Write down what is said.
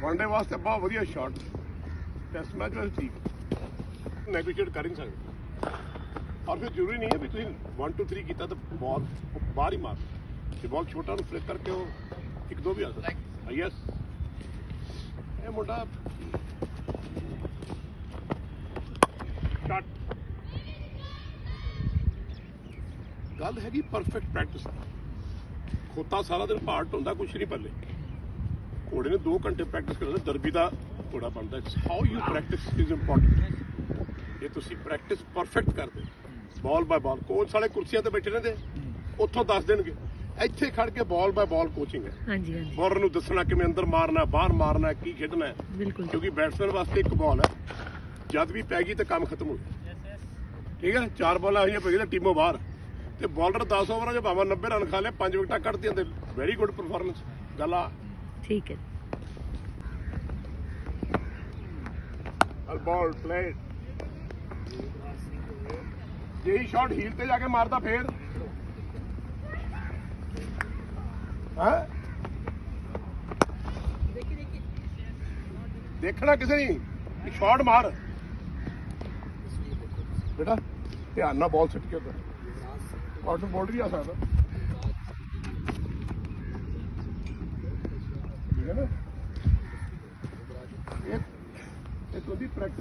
One day ਵਾਸਤੇ ਬਹੁਤ ਵਧੀਆ ਸ਼ਾਟ ਟੈਸਟ ਮੈਚ ਵਾਸਤੇ ਠੀਕ ਨੈਗੋਸ਼ੀਏਟ ਕਰ ਹੀ ਨਹੀਂ ਸਕਦੇ। ਔਰ ਫਿਰ ਜ਼ਰੂਰੀ ਨਹੀਂ ਹੈ ਵੀ ਤੁਸੀਂ 1 2 3 ਕੀਤਾ ਤਾਂ ਬਾਲ ਬਾਹਰ ਹੀ ਮਾਰ। ਜੇ ਬਾਲ ਛੋਟਾ ਨੂੰ ਫਲਿਕ ਕਰਕੇ ਉਹ ਇੱਕ ਦੋ ਵੀ ਆ ਸਕਦਾ। ਯੈਸ ਇਹ ਮੁੰਡਾ ਸ਼ਾਟ ਗੱਲ ਹੈਗੀ ਪਰਫੈਕਟ ਪ੍ਰੈਕਟਿਸ ਖੋਤਾ ਸਾਰਾ ਦਿਨ ਪਾਰਟ ਹੁੰਦਾ ਕੁਛ ਨਹੀਂ ਪੱਲੇ। ਘੋੜੇ ਨੇ 2 ਘੰਟੇ ਪ੍ਰੈਕਟਿਸ ਕਰਦਾ ਦਰਬੀ ਦਾ ਘੋੜਾ ਬਣਦਾ it's how you practice is important ਜੇ ਤੁਸੀਂ ਪ੍ਰੈਕਟਿਸ ਪਰਫੈਕਟ ਕਰਦੇ ਬਾਲ ਬਾਏ ਬਾਲ ਕੋਚ ਵਾਲੇ ਕੁਰਸੀਆਂ ਤੇ ਬੈਠੇ ਰਹਿੰਦੇ ਉੱਥੋਂ ਦੱਸ ਦੇਣਗੇ। ਇੱਥੇ ਖੜ ਕੇ ਬਾਲ ਬਾਏ ਬਾਲ ਕੋਚਿੰਗ ਹੈ। ਹਾਂਜੀ ਹਾਂਜੀ। ਬੋਲਰ ਨੂੰ ਦੱਸਣਾ ਕਿਵੇਂ ਅੰਦਰ ਮਾਰਨਾ ਬਾਹਰ ਮਾਰਨਾ ਕੀ ਖੇਡਣਾ ਹੈ। ਬਿਲਕੁਲ। ਕਿਉਂਕਿ ਬੈਟਸਮੈਨ ਵਾਸਤੇ ਇੱਕ ਬਾਲ ਹੈ। ਜਦ ਵੀ ਪੈ ਗਈ ਤਾਂ ਕੰਮ ਖਤਮ ਹੋ ਗਿਆ। ਠੀਕ ਹੈ? ਚਾਰ ਬਾਲਾਂ ਆਈਆਂ ਪੈ ਗਈ ਤਾਂ ਟੀਮੋਂ ਬਾਹਰ। ਤੇ ਬੋਲਰ 10 ਓਵਰਾਂ 'ਚ ਭਾਵੇਂ 90 ਰਨ ਖਾ ਲੇ 5 ਵਿਕਟਾਂ ਕੱਢਦੀਆਂ ਤੇ ਵੈਰੀ ਗੁੱਡ ਪਰਫਾਰਮੈਂਸ ਗੱਲ ਆ ਠੀਕ ਹੈ ਬਾਲ ਪਲੇਡ ਜਿਹੀ ਸ਼ਾਟ ਹੀਲ ਤੇ ਜਾ ਕੇ ਮਾਰਦਾ ਫੇਰ ਹਾਂ ਦੇਖਣਾ ਕਿਸੇ ਨਹੀਂ ਸ਼ਾਟ ਮਾਰ ਬੇਟਾ ਧਿਆਨ ਨਾਲ ਬਾਲ ਸਿੱਟ ਕੇ ਉੱਧਰ ਕਾਊਂਟਰ ਬੋਲਡ ਵੀ ਆ ਸਕਦਾ ਠੀਕ ਹੈ ਨਾ ਇਹ ਇਹ ਤੁਹਾਡੀ ਪ੍ਰੈਕਟਿਸ